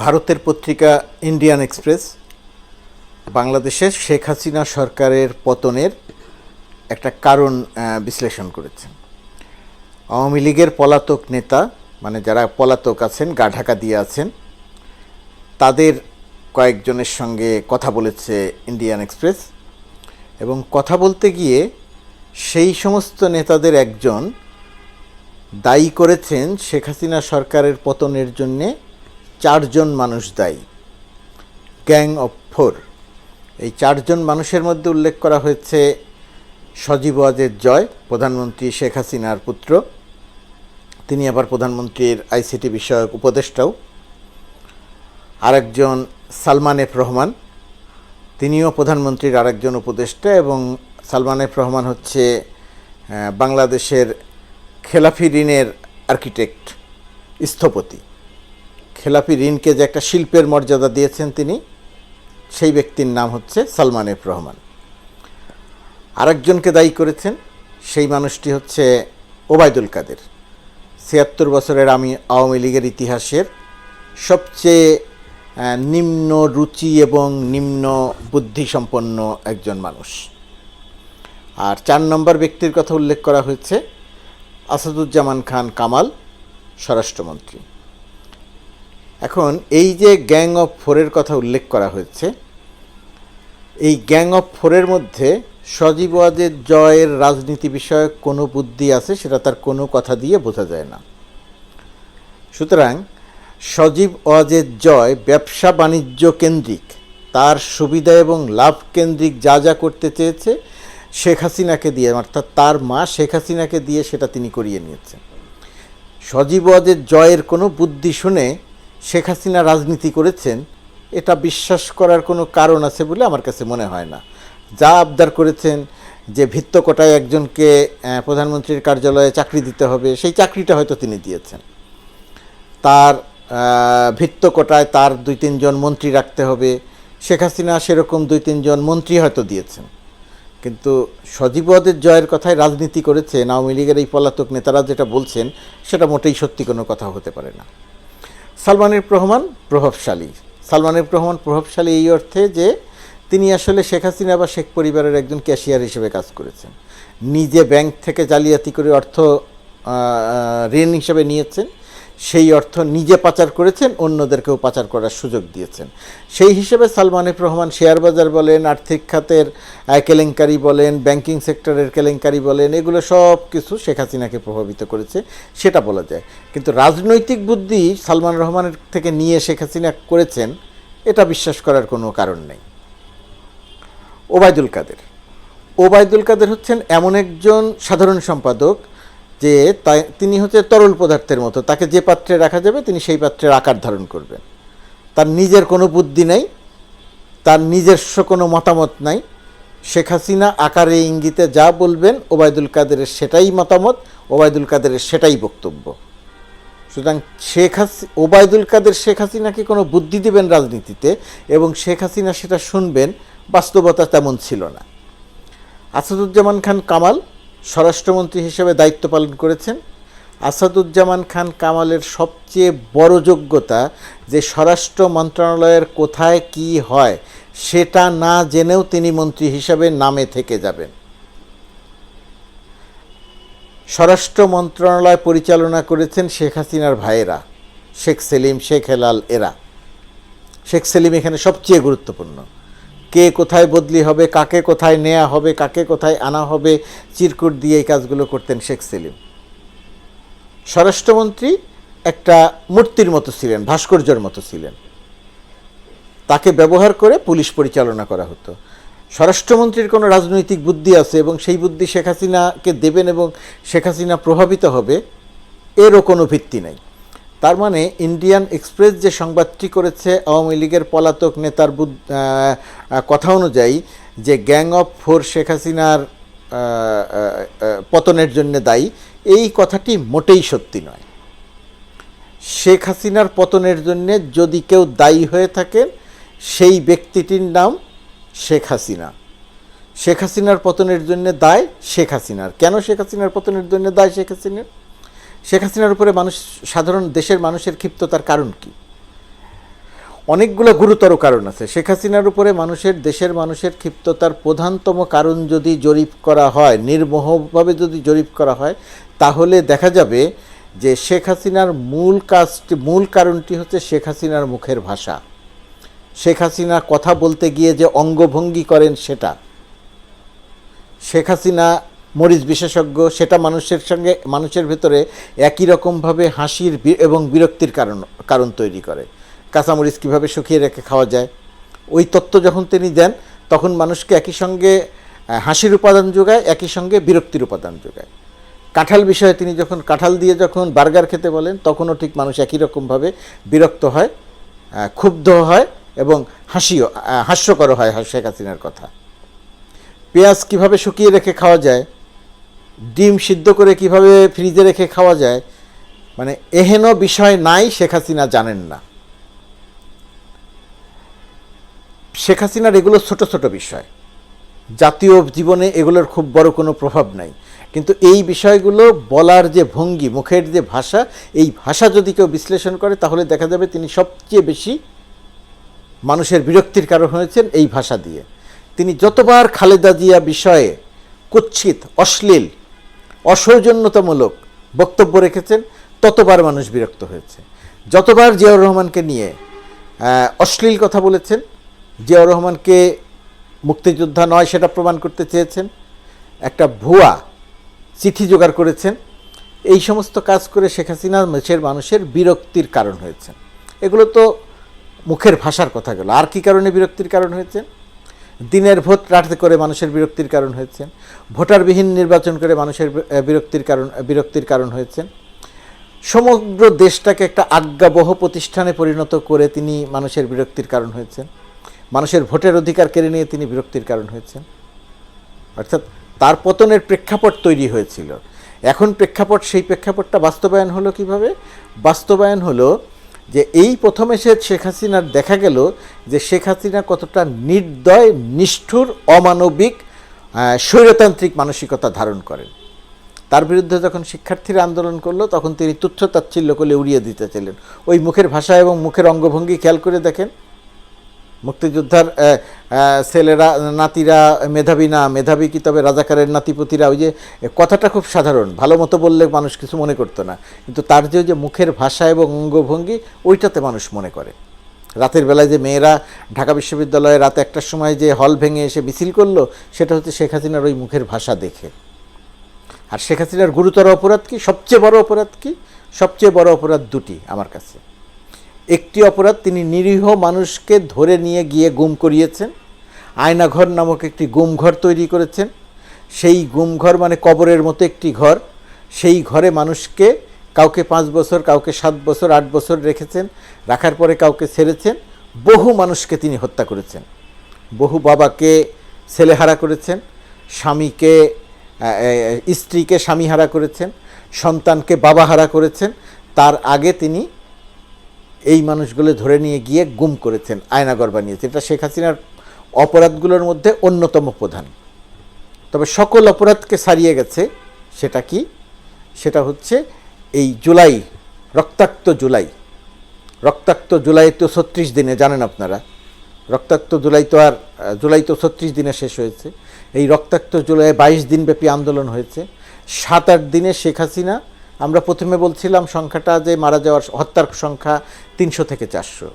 ভারতের পত্রিকা Indian express, বাংলাদেশের শেখ হাসিনা সরকারের পতনের একটা কারণ বিশ্লেষণ করেছে আওয়ামী লীগের পলাতক নেতা মানে যারা পলাতক আছেন, গা ঢাকা দিয়ে আছেন, তাদের কয়েকজনের সঙ্গে কথা বলেছে ইন্ডিয়ান এক্সপ্রেস এবং কথা বলতে গিয়ে সেই সমস্ত নেতাদের একজন দায়ী করেছেন শেখ হাসিনা সরকারের পতনের জন্যে চারজন মানুষ দায়ী। Gang of four. এই চারজন মানুষের মধ্যে উল্লেখ করা হয়েছে সজীব ওয়াজেদ জয়, প্রধানমন্ত্রী শেখ হাসিনার পুত্র। তিনি আবার প্রধানমন্ত্রীর আইসিটি বিষয়ক উপদেষ্টাও। আরেকজন সালমান এফ রহমান। তিনিও প্রধানমন্ত্রীর আরেকজন উপদেষ্টা এবং সালমান এফ রহমান হচ্ছে বাংলাদেশের খেলাফি ঋণের আর্কিটেক্ট, স্থপতি। খেলাফি ঋণকে যে একটা শিল্পের মর্যাদা দিয়েছেন তিনি, সেই ব্যক্তির নাম হচ্ছে সালমান এফ রহমান। আরেকজনকে দায়ী করেছেন সেই মানুষটি হচ্ছে ওবায়দুল কাদের। ছিয়াত্তর বছরের আমি আওয়ামী লীগের ইতিহাসের সবচেয়ে নিম্ন রুচি এবং নিম্ন বুদ্ধিসম্পন্ন একজন মানুষ। আর চার নম্বর ব্যক্তির কথা উল্লেখ করা হয়েছে আসাদুজ্জামান খান কামাল, স্বরাষ্ট্রমন্ত্রী। এখন এই যে গ্যাং অফ ফোরের কথা উল্লেখ করা হয়েছে, এই গ্যাং অফ ফোরের মধ্যে সজীব ওয়াজেদ জয়ের রাজনীতি বিষয়ক কোনো বুদ্ধি আছে সেটা তার কোনো কথা দিয়ে বোঝা যায় না। সুতরাং সজীব ওয়াজেদ জয় ব্যবসা বাণিজ্য কেন্দ্রিক, তার সুবিধা এবং লাভ কেন্দ্রিক যা যা করতে চেয়েছে শেখ হাসিনাকে দিয়ে, অর্থাৎ তার মা শেখ হাসিনাকে দিয়ে সেটা তিনি করিয়ে নিয়েছেন। সজীব ওয়াজেদ জয়ের কোনো বুদ্ধি শুনে শেখ হাসিনা রাজনীতি করেছেন এটা বিশ্বাস করার কোনো কারণ আছে বলে আমার কাছে মনে হয় না। যা আবদার করেছেন যে ভিত্ত কোটায় একজনকে প্রধানমন্ত্রীর কার্যালয়ে চাকরি দিতে হবে সেই চাকরিটা হয়তো তিনি দিয়েছেন। তার আহ, ভিত্ত কোটায় তার দুই তিনজন মন্ত্রী রাখতে হবে। শেখ হাসিনা সেরকম দুই তিনজন মন্ত্রী হয়তো দিয়েছেন। কিন্তু সজীবদের জয়ের কথায় রাজনীতি করেছেন আওয়ামী লীগের এই পলাতক নেতারা যেটা বলছেন সেটা মোটেই সত্যি কোনো কথা হতে পারে না। সালমান প্রহমান রহমান প্রভাবশালী। সালমানের রহমান প্রভাবশালী এই অর্থে যে তিনি আসলে শেখ হাসিনা বা শেখ পরিবারের একজন ক্যাশিয়ার হিসেবে কাজ করেছেন। নিজে ব্যাংক থেকে জালিয়াতি করে অর্থ ঋণ হিসেবে নিয়েছেন। সেই অর্থ নিজে পাচার করেছেন, অন্যদেরকেও পাচার করার সুযোগ দিয়েছেন। সেই হিসেবে সালমান এফ রহমান শেয়ার বাজার বলেন, আর্থিক খাতের কেলেঙ্কারি বলেন ব্যাংকিং সেক্টরের কেলেঙ্কারি বলেন, এগুলো সব কিছু শেখ হাসিনাকে প্রভাবিত করেছে, সেটা বলা যায়। কিন্তু রাজনৈতিক বুদ্ধি সালমান রহমানের থেকে নিয়ে শেখ হাসিনা করেছেন, এটা বিশ্বাস করার কোনো কারণ নেই। ওবায়দুল কাদের। ওবায়দুল কাদের হচ্ছেন এমন একজন সাধারণ সম্পাদক যে তিনি হচ্ছে তরল পদার্থের মতো। তাকে যে পাত্রে রাখা যাবে, তিনি সেই পাত্রের আকার ধারণ করবেন। তার নিজের কোনো বুদ্ধি নাই, তার নিজস্ব কোনো মতামত নাই। শেখ হাসিনা আকারে ইঙ্গিতে যা বলবেন, ওবায়দুল কাদেরের সেটাই মতামত, ওবায়দুল কাদেরের সেটাই বক্তব্য। সুতরাং শেখ হাসি, ওবায়দুল কাদের শেখ হাসিনাকে কোনো বুদ্ধি দেবেন রাজনীতিতে, এবং শেখ হাসিনা সেটা শুনবেন, বাস্তবতা তেমন ছিল না। আসাদুজ্জামান খান কামাল স্বরাষ্ট্রমন্ত্রী হিসেবে দায়িত্ব পালন করেছেন। আসাদুজ্জামান খান কামালের সবচেয়ে বড় যোগ্যতা যে স্বরাষ্ট্র মন্ত্রণালয়ের কোথায় কি হয়, সেটা না জেনেও তিনি মন্ত্রী হিসাবে নামে থেকে যাবেন। স্বরাষ্ট্র মন্ত্রণালয় পরিচালনা করেছেন শেখ হাসিনার ভাইয়েরা, শেখ সেলিম, শেখ হেলাল এরা। শেখ সেলিম এখানে সবচেয়ে গুরুত্বপূর্ণ। কে কোথায় বদলি হবে, কাকে কোথায় নেওয়া হবে, কাকে কোথায় আনা হবে, চিরকুট দিয়ে এই কাজগুলো করতেন শেখ সেলিম। স্বরাষ্ট্রমন্ত্রী একটা মূর্তির মতো ছিলেন, ভাস্কর্যের মতো ছিলেন। তাকে ব্যবহার করে পুলিশ পরিচালনা করা হতো। স্বরাষ্ট্রমন্ত্রীর কোনো রাজনৈতিক বুদ্ধি আছে এবং সেই বুদ্ধি শেখ হাসিনাকে দেবেন এবং শেখ হাসিনা প্রভাবিত হবে, এরও কোনো ভিত্তি নাই। তার মানে ইন্ডিয়ান এক্সপ্রেস যে সংবাদটি করেছে আওয়ামী লীগের পলাতক নেতার কথা অনুযায়ী যে গ্যাং অফ ফোর শেখ হাসিনার পতনের জন্য দায়ী, এই কথাটি মোটেই সত্যি নয়। শেখ হাসিনার পতনের জন্য যদি কেউ দায়ী হয়ে থাকেন, সেই ব্যক্তিটির নাম শেখ হাসিনা। শেখ হাসিনার পতনের জন্য দায় শেখ হাসিনার। কেন শেখ হাসিনার পতনের জন্য দায় শেখ হাসিনার? শেখ হাসিনার উপরে মানুষ, সাধারণ দেশের মানুষের ক্ষিপ্ততার কারণ কি? অনেকগুলো গুরুতর কারণ আছে। শেখ হাসিনার উপরে মানুষের, দেশের মানুষের ক্ষিপ্ততার প্রধানতম কারণ যদি জরিপ করা হয়, নির্মোহভাবে যদি জরিপ করা হয়, তাহলে দেখা যাবে যে শেখ হাসিনার মূল কাজটি, মূল কারণটি হচ্ছে শেখ হাসিনার মুখের ভাষা। শেখ হাসিনা কথা বলতে গিয়ে যে অঙ্গভঙ্গি করেন সেটা। শেখ হাসিনা মরিচ বিশেষজ্ঞ, সেটা মানুষের সঙ্গে, মানুষের ভেতরে একই রকমভাবে হাসির এবং বিরক্তির কারণ কারণ তৈরি করে। কাঁচামরিচ কীভাবে শুকিয়ে রেখে খাওয়া যায়? ওই তত্ত্ব যখন তিনি দেন, তখন মানুষকে একই সঙ্গে হাসির উপাদান যোগায়, একই সঙ্গে বিরক্তির উপাদান যোগায়। কাঁঠাল বিষয়ে তিনি যখন, কাঁঠাল দিয়ে যখন বার্গার খেতে বলেন, তখনও ঠিক মানুষ একই রকমভাবে বিরক্ত হয় ক্ষুব্ধ হয় এবং হাসিও হাস্যকর হয় শেখ হাসিনার কথা। পেঁয়াজ কীভাবে শুকিয়ে রেখে খাওয়া যায়? ডিম সিদ্ধ করে কীভাবে ফ্রিজে রেখে খাওয়া যায় মানে এহেন বিষয় নাই, শেখ হাসিনা জানেন না। শেখ হাসিনার এগুলো ছোট ছোট বিষয়। জাতীয় জীবনে এগুলোর খুব বড় কোনো প্রভাব নাই। কিন্তু এই বিষয়গুলো বলার যে ভঙ্গি, মুখের যে ভাষা, এই ভাষা যদি কেউ বিশ্লেষণ করে, তাহলে দেখা যাবে তিনি সবচেয়ে বেশি মানুষের বিরক্তির কারণ হয়েছেন এই ভাষা দিয়ে। তিনি যতবার খালেদা জিয়া বিষয়ে কুচ্ছিত অশ্লীল অসৌজন্যতামূলক বক্তব্য রেখেছেন, ততবার মানুষ বিরক্ত হয়েছে। যতবার জিয়াউর রহমানকে নিয়ে অশ্লীল কথা বলেছেন, জিয়াউর রহমানকে মুক্তিযোদ্ধা নয় সেটা প্রমাণ করতে চেয়েছেন, একটা ভুয়া চিঠি জোগাড় করেছেন, এই সমস্ত কাজ করে শেখ হাসিনা দেশের মানুষের বিরক্তির কারণ হয়েছেন। এগুলো তো মুখের ভাষার কথা গেল। আর কি কারণে বিরক্তির কারণ হয়েছেন? দিনের ভোট রাতে করে মানুষের বিরক্তির কারণ হয়েছেন। ভোটারবিহীন নির্বাচন করে মানুষের বিরক্তির কারণ বিরক্তির কারণ হয়েছেন। সমগ্র দেশটাকে একটা আজ্ঞাবহ প্রতিষ্ঠানে পরিণত করে তিনি মানুষের বিরক্তির কারণ হয়েছেন। মানুষের ভোটের অধিকার কেড়ে নিয়ে তিনি বিরক্তির কারণ হয়েছেন। অর্থাৎ তার পতনের প্রেক্ষাপট তৈরি হয়েছিল। এখন প্রেক্ষাপট, সেই প্রেক্ষাপটটা বাস্তবায়ন হলো কীভাবে? বাস্তবায়ন হলো যে এই প্রথম এসে শেখ হাসিনার দেখা গেল যে শেখ হাসিনা কতটা নির্দয়, নিষ্ঠুর, অমানবিক স্বৈরতান্ত্রিক মানসিকতা ধারণ করেন। তার বিরুদ্ধে যখন শিক্ষার্থীরা আন্দোলন করল, তখন তিনি তুচ্ছ তাচ্ছিল্য করে উড়িয়ে দিতে চাইলেন। ওই মুখের ভাষা এবং মুখের অঙ্গভঙ্গি খেয়াল করে দেখেন মুক্তিযোদ্ধার ছেলেরা, নাতিরা, মেধাবী না, মেধাবী কি তবে রাজাকারের নাতিপতিরা? ওই যে কথাটা খুব সাধারণ, ভালো মতো বললে মানুষ কিছু মনে করতো না। কিন্তু তার যে যে মুখের ভাষা এবং অঙ্গভঙ্গি, ওইটাতে মানুষ মনে করে। রাতের বেলায় যে মেয়েরা ঢাকা বিশ্ববিদ্যালয়ে রাতে একটার সময় যে হল ভেঙে এসে মিছিল করল, সেটা হচ্ছে শেখ হাসিনার ওই মুখের ভাষা দেখে। আর শেখ হাসিনার গুরুতর অপরাধ কি? সবচেয়ে বড় অপরাধ কি? সবচেয়ে বড় অপরাধ দুটি আমার কাছে। একটি অপরাধ তিনি নিরীহ মানুষকে ধরে নিয়ে গিয়ে গুম করিয়েছেন। আয়নাঘর নামক একটি গুমঘর তৈরি করেছেন। সেই গুমঘর মানে কবরের মতো একটি ঘর। সেই ঘরে মানুষকে কাউকে পাঁচ বছর, কাউকে সাত বছর, আট বছর রেখেছেন, রাখার পরে কাউকে ছেড়েছেন। বহু মানুষকে তিনি হত্যা করেছেন। বহু বাবাকে ছেলেহারা করেছেন, স্বামীকে স্ত্রীকে স্বামীহারা করেছেন, সন্তানকে বাবাহারা করেছেন। তার আগে তিনি এই মানুষগুলো ধরে নিয়ে গিয়ে গুম করেছেন, আয়নাগর বানিয়েছে এটা শেখ হাসিনার অপরাধগুলোর মধ্যে অন্যতম প্রধান। তবে সকল অপরাধকে সারিয়ে গেছে, সেটা কি? সেটা হচ্ছে এই জুলাই, রক্তাক্ত জুলাই। রক্তাক্ত জুলাই তো ছত্রিশ দিনে, জানেন আপনারা? রক্তাক্ত জুলাই তো আর, জুলাই তো ছত্রিশ দিনে শেষ হয়েছে। এই রক্তাক্ত জুলাই বাইশ দিনব্যাপী আন্দোলন হয়েছে। সাত আট দিনে শেখ হাসিনা আমরা প্রথমে বলছিলাম সংখ্যাটা যে মারা যাওয়ার হত্যার সংখ্যা তিনশো থেকে চারশো।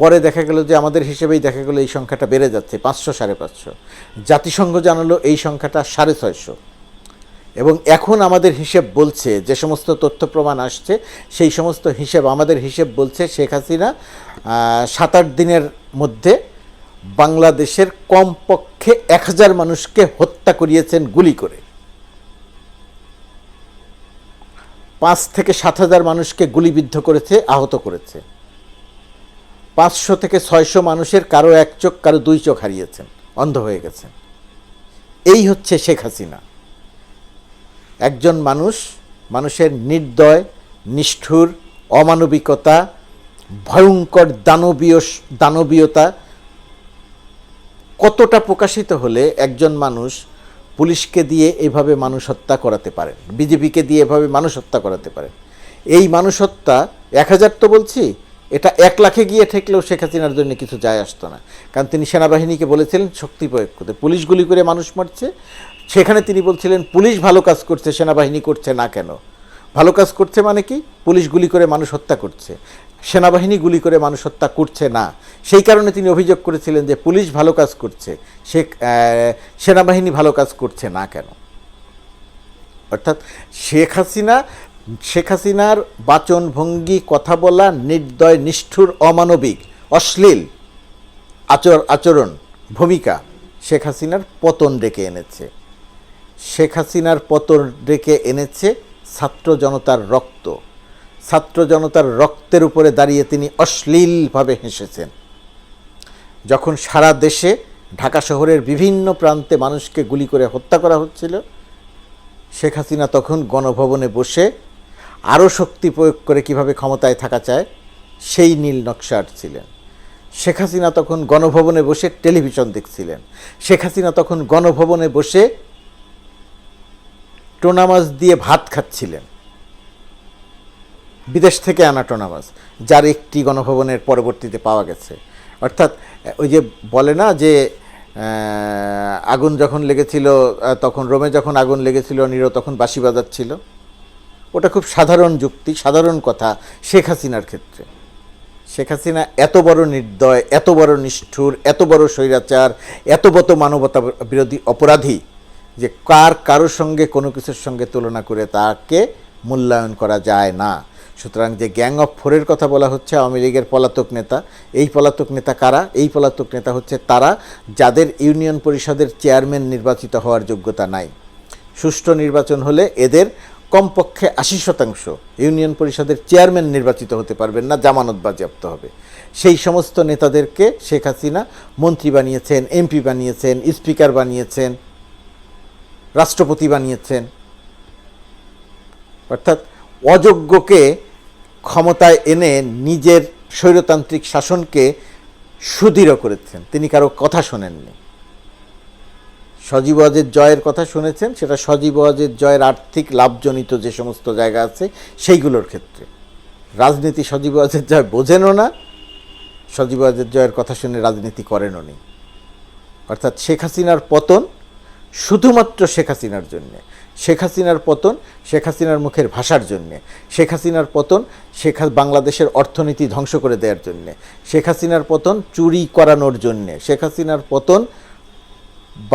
পরে দেখা গেল যে আমাদের হিসেবেই দেখা গেলো এই সংখ্যাটা বেড়ে যাচ্ছে পাঁচশো, সাড়ে পাঁচশো। জাতিসংঘ জানালো এই সংখ্যাটা সাড়ে ছয়শো। এবং এখন আমাদের হিসেব বলছে, যে সমস্ত তথ্য প্রমাণ আসছে, সেই সমস্ত হিসেব, আমাদের হিসেব বলছে শেখ হাসিনা সাত আট দিনের মধ্যে বাংলাদেশের কমপক্ষে এক হাজার মানুষকে হত্যা করিয়েছেন গুলি করে। পাঁচ থেকে সাত হাজার মানুষকে গুলিবিদ্ধ করেছে, আহত করেছে। পাঁচশো থেকে ছয়শো মানুষের কারও এক চোখ, কারও দুই চোখ হারিয়েছেন, অন্ধ হয়ে গেছেন। এই হচ্ছে শেখ হাসিনা। একজন মানুষ, মানুষের নির্দয়, নিষ্ঠুর, অমানবিকতা, ভয়ঙ্কর দানবীয়, দানবীয়তা কতটা প্রকাশিত হলে একজন মানুষ পুলিশকে দিয়ে এভাবে মানুষ হত্যা করাতে পারেন, বিজেপিকে দিয়ে এভাবে মানুষ হত্যা করাতে পারেন। এই মানুষ হত্যা এক হাজার তো বলছি, এটা এক লাখে গিয়ে ঠেকলেও শেখ হাসিনার জন্য কিছু যায় আসতো না। কারণ তিনি সেনাবাহিনীকে বলেছিলেন, শক্তি প্রয়োগ করতে। পুলিশ গুলি করে মানুষ মারছে। সেখানে তিনি বলছিলেন, পুলিশ ভালো কাজ করছে, সেনাবাহিনী করছে না কেন? ভালো কাজ করছে মানে কি? পুলিশ গুলি করে মানুষ হত্যা করছে। সেনাবাহিনী গুলি করে মানুষ হত্যা করছে না। সেই কারণে তিনি অভিযোগ করেছিলেন যে পুলিশ ভালো কাজ করছে। সে সেনাবাহিনী ভালো কাজ করছে না কেন? অর্থাৎ শেখ হাসিনা, শেখ হাসিনার বাচন ভঙ্গি কথা বলা, নির্দয়, নিষ্ঠুর, অমানবিক, অশ্লীল আচর, আচরণ, ভূমিকা শেখ হাসিনার পতন ডেকে এনেছে। শেখ হাসিনার পতন ডেকে এনেছে ছাত্র জনতার রক্ত। ছাত্র জনতার রক্তের উপরে দাঁড়িয়ে তিনি অশ্লীলভাবে হেসেছেন। যখন সারা দেশে, ঢাকা শহরের বিভিন্ন প্রান্তে মানুষকে গুলি করে হত্যা করা হচ্ছিল, শেখ হাসিনা তখন গণভবনে বসে আরও শক্তি প্রয়োগ করে কীভাবে ক্ষমতায় থাকা চায়, সেই নীল নকশা আঁটছিলেন শেখ হাসিনা তখন গণভবনে বসে টেলিভিশন দেখছিলেন। শেখ হাসিনা তখন গণভবনে বসে টোনা মাছ দিয়ে ভাত খাচ্ছিলেন। বিদেশ থেকে আনা টোনা যার একটি গণভবনের পরবর্তীতে পাওয়া গেছে। অর্থাৎ, ওই যে বলে না যে আগুন যখন লেগেছিল তখন রোমে যখন আগুন লেগেছিল নিরো তখন বাঁশি বাজাচ্ছিল ওটা খুব সাধারণ যুক্তি, সাধারণ কথা শেখ হাসিনার ক্ষেত্রে। শেখ হাসিনা এত বড় নির্দয়, এত বড় নিষ্ঠুর, এত বড় স্বৈরাচার, এত বড় মানবতা বিরোধী অপরাধী যে কার কারোর সঙ্গে কোনো কিছুর সঙ্গে তুলনা করে তাকে মূল্যায়ন করা যায় না। সুতরাং যে গ্যাং অফ ফোরের কথা বলা হচ্ছে, আওয়ামী লীগের পলাতক নেতা, এই পলাতক নেতা কারা? এই পলাতক নেতা হচ্ছে তারা, যাদের ইউনিয়ন পরিষদের চেয়ারম্যান নির্বাচিত হওয়ার যোগ্যতা নাই। সুষ্ঠু নির্বাচন হলে এদের কমপক্ষে আশি শতাংশ ইউনিয়ন পরিষদের চেয়ারম্যান নির্বাচিত হতে পারবেন না, জামানত বাজেয়াপ্ত হবে। সেই সমস্ত নেতাদেরকে শেখ হাসিনা মন্ত্রী বানিয়েছেন, এমপি বানিয়েছেন, স্পিকার বানিয়েছেন, রাষ্ট্রপতি বানিয়েছেন। অর্থাৎ অযোগ্যকে ক্ষমতায় এনে নিজের স্বৈরতান্ত্রিক শাসনকে সুদৃঢ় করেছেন। তিনি কারও কথা শোনেননি। সজীব জয়ের কথা শুনেছেন, সেটা সজীব ওয়াজের জয়ের আর্থিক লাভজনিত যে সমস্ত জায়গা আছে, সেইগুলোর ক্ষেত্রে। রাজনীতি সজীব ওয়াজের জয় বোঝেনও না, সজীব জয়ের কথা শুনে রাজনীতি করেনও নি। অর্থাৎ শেখ হাসিনার পতন শুধুমাত্র শেখ হাসিনার জন্যে। শেখ হাসিনার পতন, শেখ হাসিনার মুখের ভাষার জন্যে। শেখ হাসিনার পতন, শেখ বাংলাদেশের অর্থনীতি ধ্বংস করে দেওয়ার জন্যে। শেখ হাসিনার পতন চুরি করানোর জন্যে। শেখ হাসিনার পতন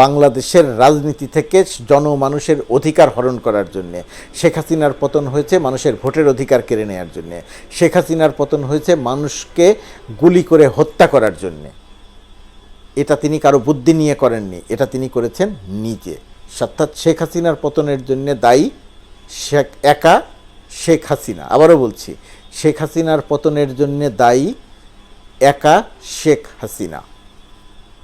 বাংলাদেশের রাজনীতি থেকে জনমানুষের অধিকার হরণ করার জন্যে। শেখ হাসিনার পতন হয়েছে মানুষের ভোটের অধিকার কেড়ে নেওয়ার জন্যে। শেখ হাসিনার পতন হয়েছে মানুষকে গুলি করে হত্যা করার জন্যে। এটা তিনি কারও বুদ্ধি নিয়ে করেননি, এটা তিনি করেছেন নিজে। অর্থাৎ শেখ হাসিনার পতনের জন্য দায়ী শেখ একা শেখ হাসিনা। আবারও বলছি, শেখ হাসিনার পতনের জন্য দায়ী একা শেখ হাসিনা।